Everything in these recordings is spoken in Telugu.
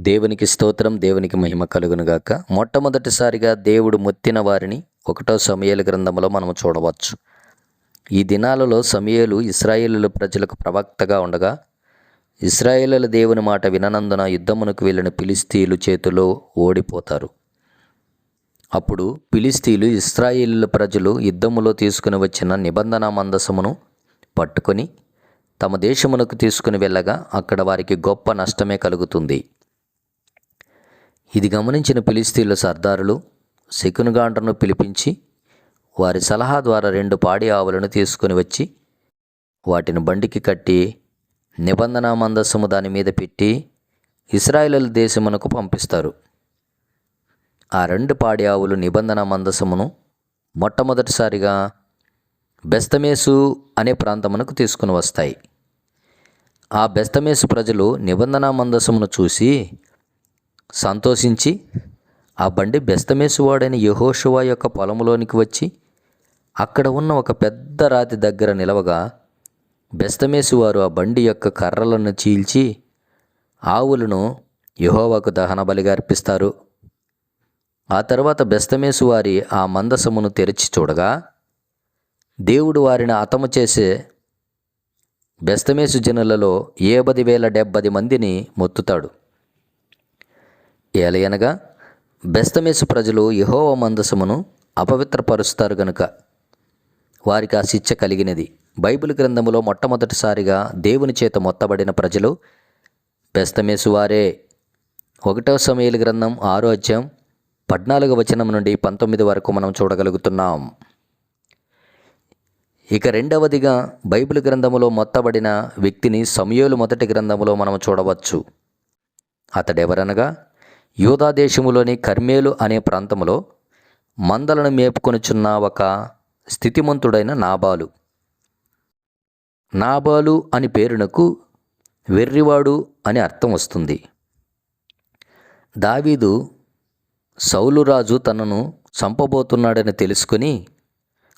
దేవునికి స్తోత్రం దేవునికి మహిమ కలుగునుగాక. మొట్టమొదటిసారిగా దేవుడు మొత్తిన వారిని ఒకటో సమయలు గ్రంథంలో మనం చూడవచ్చు. ఈ దినాలలో సమయలు ఇస్రాయేలుల ప్రజలకు ప్రవక్తగా ఉండగా ఇస్రాయేలుల దేవుని మాట విననందున యుద్ధమునకు వెళ్ళిన పిలిస్తీలు చేతిలో ఓడిపోతారు. అప్పుడు పిలిస్తీలు ఇస్రాయేలుల ప్రజలు యుద్ధములో తీసుకుని వచ్చిన నిబంధన మందసమును పట్టుకొని తమ దేశమునకు తీసుకుని వెళ్ళగా అక్కడ వారికి గొప్ప నష్టమే కలుగుతుంది. ఇది గమనించిన పిలిస్తీన్ల సర్దారులు శకునుగాండ్రను పిలిపించి వారి సలహా ద్వారా రెండు పాడి ఆవులను తీసుకుని వచ్చి వాటిని బండికి కట్టి నిబంధన మందస్సము దాని మీద పెట్టి ఇస్రాయేల్ దేశమునకు పంపిస్తారు. ఆ రెండు పాడి ఆవులు నిబంధన మందసమును మొట్టమొదటిసారిగా బెస్తమేసు అనే ప్రాంతమునకు తీసుకుని వస్తాయి. ఆ బెస్తమేసు ప్రజలు నిబంధన మందసమును చూసి సంతోషించి ఆ బండి బెస్తమేసువాడైన యహోషువా యొక్క పొలంలోనికి వచ్చి అక్కడ ఉన్న ఒక పెద్ద రాతి దగ్గర నిలవగా బెస్తమేసు వారు ఆ బండి యొక్క కర్రలను చీల్చి ఆవులను యహోవాకు దహన బలిగా అర్పిస్తారు. ఆ తర్వాత బెస్తమేసు వారి ఆ మందసమును తెరిచి చూడగా దేవుడు వారిని అతము చేసే బెస్తమేసు జనులలో ఏబది వేల డెబ్బది మందిని మొత్తుతాడు. ఏలయనగా బెస్తమేసు ప్రజలు యహోవ మందసమును అపవిత్రపరుస్తారు గనుక వారికి ఆ శిక్ష కలిగినది. బైబిల్ గ్రంథములో మొట్టమొదటిసారిగా దేవుని చేత మొత్తబడిన ప్రజలు బెస్తమేసు వారే. ఒకటవ సమయలు గ్రంథం ఆరో అధ్యాయం పద్నాలుగు వచనం నుండి పంతొమ్మిది వరకు మనం చూడగలుగుతున్నాం. ఇక రెండవదిగా బైబిల్ గ్రంథములో మొత్తబడిన వ్యక్తిని సమయోలు మొదటి గ్రంథములో మనం చూడవచ్చు. అతడెవరనగా? యూదాదేశములోని కర్మేలు అనే ప్రాంతంలో మందలను మేపుకొనుచున్న ఒక స్థితిమంతుడైన నాబాలు. నాబాలు అని పేరునకు వెర్రివాడు అని అర్థం వస్తుంది. దావీదు సౌలురాజు తనను చంపబోతున్నాడని తెలుసుకుని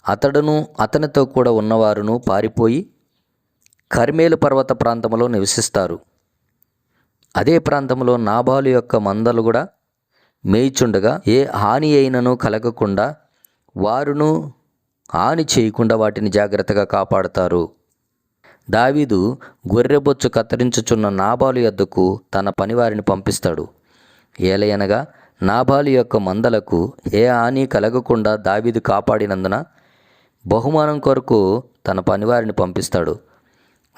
అతడును అతనితో కూడా ఉన్నవారును పారిపోయి కర్మేలు పర్వత ప్రాంతంలో నివసిస్తారు. అదే ప్రాంతంలో నాబాలు యొక్క మందలు కూడా మేయిచుండగా ఏ హాని అయినను కలగకుండా వారును హాని చేయకుండా వాటిని జాగ్రత్తగా కాపాడుతారు. దావీదు గొర్రెబొచ్చు కత్తిరించుచున్న నాబాలు యొద్దకు తన పనివారిని పంపిస్తాడు. ఏలయనగా నాబాలు యొక్క మందలకు ఏ హాని కలగకుండా దావీదు కాపాడినందున బహుమానం కొరకు తన పనివారిని పంపిస్తాడు.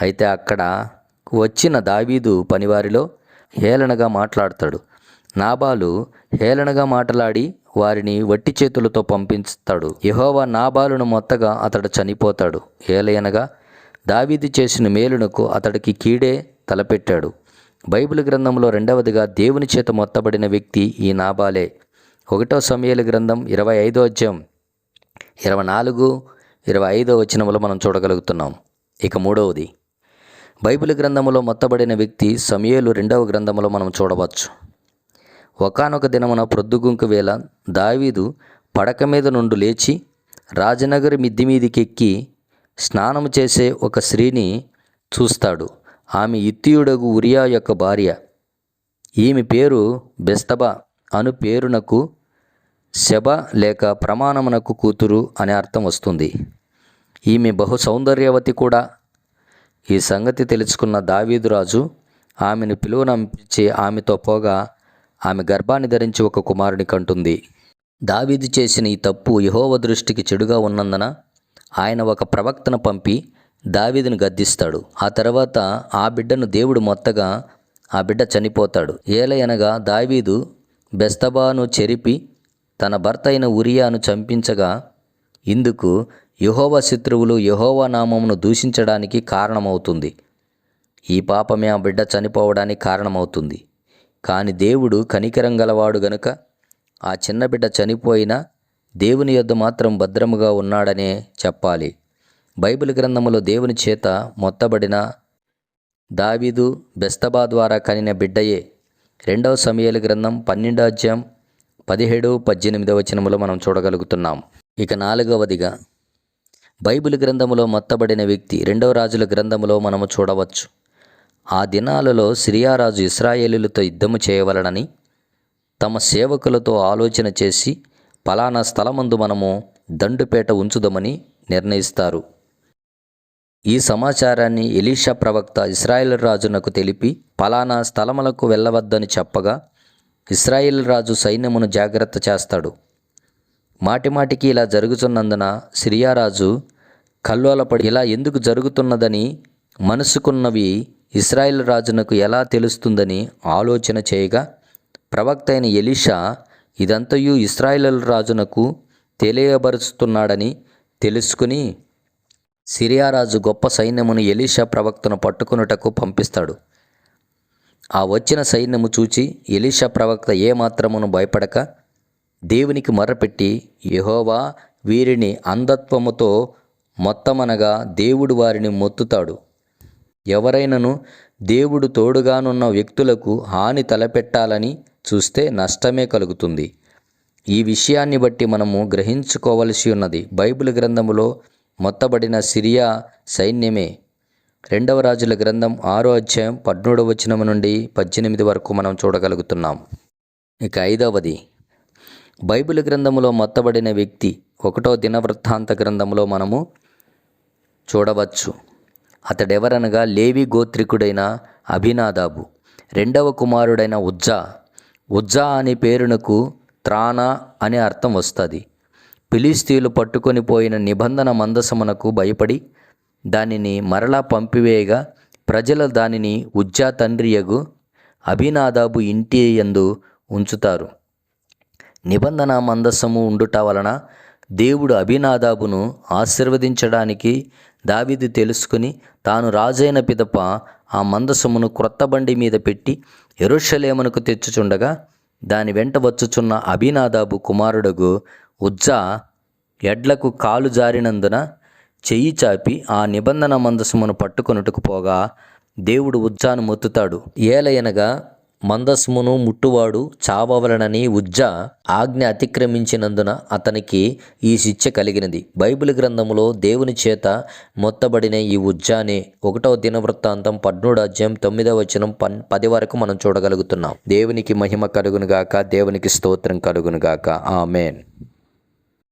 అయితే అక్కడ వచ్చిన దావీదు పనివారిలో హేళనగా మాట్లాడతాడు. నాబాలు హేళనగా మాట్లాడి వారిని వట్టి చేతులతో పంపిస్తాడు. యహోవా నాబాలును మొత్తగా అతడు చనిపోతాడు. ఏలయనగా దావీది చేసిన మేలునకు అతడికి కీడే తలపెట్టాడు. బైబిల్ గ్రంథంలో రెండవదిగా దేవుని చేత మొత్తబడిన వ్యక్తి ఈ నాబాలే. ఒకటో సమయాల గ్రంథం ఇరవై ఐదో అధ్యాయం ఇరవై నాలుగు ఇరవై ఐదో వచనములో మనం చూడగలుగుతున్నాం. ఇక మూడవది. బైబిల్ గ్రంథములో మొత్తబడిన వ్యక్తి సమయలు రెండవ గ్రంథములో మనం చూడవచ్చు. ఒకానొక దినమున ప్రొద్దుగుంకు వేళ దావీదు పడక మీద నుండి లేచి రాజనగరి మిద్ది మీదికెక్కి స్నానము చేసే ఒక స్త్రీని చూస్తాడు. ఆమె ఇత్తియుడగు ఉరియా యొక్క భార్య. ఈమె పేరు బెస్తబా అను పేరునకు శబ లేక ప్రమాణమునకు కూతురు అనే అర్థం వస్తుంది. ఈమె బహు సౌందర్యవతి కూడా ఈ సంగతి తెలుసుకున్న దావీదురాజు ఆమెను పిలువనంపించి ఆమెతో పోగా ఆమె గర్భాన్ని ధరించి ఒక కుమారుని కంటుంది. దావీదు చేసిన ఈ తప్పు యహోవ దృష్టికి చెడుగా ఉన్నందున ఆయన ఒక ప్రవక్తను పంపి దావీదును గద్దిస్తాడు. ఆ తర్వాత ఆ బిడ్డను దేవుడు మొత్తగా ఆ బిడ్డ చనిపోతాడు. ఏలయనగా దావీదు బెస్తబాను చెరిపి తన భర్త అయిన ఉరియాను చంపించగా ఇందుకు యహోవ శత్రువులు యహోవ నామమును దూషించడానికి కారణమవుతుంది. ఈ పాపమే ఆ బిడ్డ చనిపోవడానికి కారణమవుతుంది. కానీ దేవుడు కనికరం గలవాడు గనుక ఆ చిన్న బిడ్డ చనిపోయినా దేవుని యొద్ద మాత్రం భద్రముగా ఉన్నాడనే చెప్పాలి. బైబిల్ గ్రంథములో దేవుని చేత మొత్తబడిన దావీదు బెస్తబా ద్వారా కనిన బిడ్డయే. రెండవ సమయాల గ్రంథం పన్నెండో అధ్యాయం పదిహేడు పద్దెనిమిదవ వచనములో మనం చూడగలుగుతున్నాం. ఇక నాలుగవదిగా బైబిల్ గ్రంథములో మొత్తబడిన వ్యక్తి రెండవ రాజుల గ్రంథములో మనము చూడవచ్చు. ఆ దినాలలో సిరియారాజు ఇస్రాయేలులతో యుద్ధము చేయవలనని తమ సేవకులతో ఆలోచన చేసి పలానా స్థలమందు మనము దండుపేట ఉంచుదమని నిర్ణయిస్తారు. ఈ సమాచారాన్ని ఎలీషా ప్రవక్త ఇస్రాయేల్ రాజునకు తెలిపి పలానా స్థలములకు వెళ్ళవద్దని చెప్పగా ఇస్రాయేల్ రాజు సైన్యమును జాగ్రత్త చేస్తాడు. మాటిమాటికి ఇలా జరుగుతున్నందున సిరియారాజు కల్లోలపడి ఇలా ఎందుకు జరుగుతున్నదని మనసుకున్నవి ఇస్రాయేల్ రాజునకు ఎలా తెలుస్తుందని ఆలోచన చేయగా ప్రవక్త అయిన ఎలీషా ఇదంతయు ఇస్రాయేల్ రాజునకు తెలియబరుస్తున్నాడని తెలుసుకుని సిరియారాజు గొప్ప సైన్యమును ఎలీషా ప్రవక్తను పట్టుకొనుటకు పంపిస్తాడు. ఆ వచ్చిన సైన్యము చూచి ఎలీషా ప్రవక్త ఏమాత్రమును భయపడక దేవునికి మొర్రపెట్టి యహోవా వీరిని అంధత్వముతో మొత్తమనగా దేవుడు వారిని మొత్తుతాడు. ఎవరైనను దేవుడు తోడుగానున్న వ్యక్తులకు హాని తలపెట్టాలని చూస్తే నష్టమే కలుగుతుంది. ఈ విషయాన్ని బట్టి మనము గ్రహించుకోవలసి ఉన్నది బైబిల్ గ్రంథములో మొత్తబడిన సిరియా సైన్యమే. రెండవ రాజుల గ్రంథం ఆరో అధ్యాయం పద్మూడవ వచనం నుండి పద్దెనిమిది వరకు మనం చూడగలుగుతున్నాం. ఇక ఐదవది బైబిల్ గ్రంథములో మొత్తబడిన వ్యక్తి ఒకటో దినవృత్తాంత గ్రంథంలో మనము చూడవచ్చు. అతడెవరనగా లేవి గోత్రికుడైన అభినాదాబు రెండవ కుమారుడైన ఉజ్జా ఉజ్జా అనే పేరునకు త్రానా అనే అర్థం వస్తుంది. పిలిస్తీలు పట్టుకొని పోయిన నిబంధన మందసమునకు భయపడి దానిని మరలా పంపివేయగా ప్రజలు దానిని ఉజ్జా తండ్రియగు అభినాదాబు ఇంటి యందు ఉంచుతారు. నిబంధన మందసము ఉండుట వలన దేవుడు అభినాదాబును ఆశీర్వదించడానికి దావిది తెలుసుకుని తాను రాజైన పిదప ఆ మందసమును క్రొత్త బండి మీద పెట్టి ఎరుషలేమునకు తెచ్చుచుండగా దాని వెంట వచ్చుచున్న అభినాదాబు కుమారుడగు ఉజ్జా ఎడ్లకు కాలు జారినందున చెయ్యి చాపి ఆ నిబంధన మందసమును పట్టుకొనుటకు పోగా దేవుడు ఉజ్జాను మొత్తుతాడు. ఏలయనగా మందస్మును ముట్టువాడు చావవలనని ఉజ్జా ఆజ్ఞ అతిక్రమించినందున అతనికి ఈ శిక్ష కలిగినది. బైబిల్ గ్రంథములో దేవుని చేత మొత్తబడిన ఈ ఉజ్జానే ఒకటవ దినవృత్తాంతం పద్మూడు అధ్యాయం తొమ్మిదవ వచనం పన్ పది వరకు మనం చూడగలుగుతున్నాం. దేవునికి మహిమ కలుగునుగాక దేవునికి స్తోత్రం కలుగునుగాక. ఆమెన్.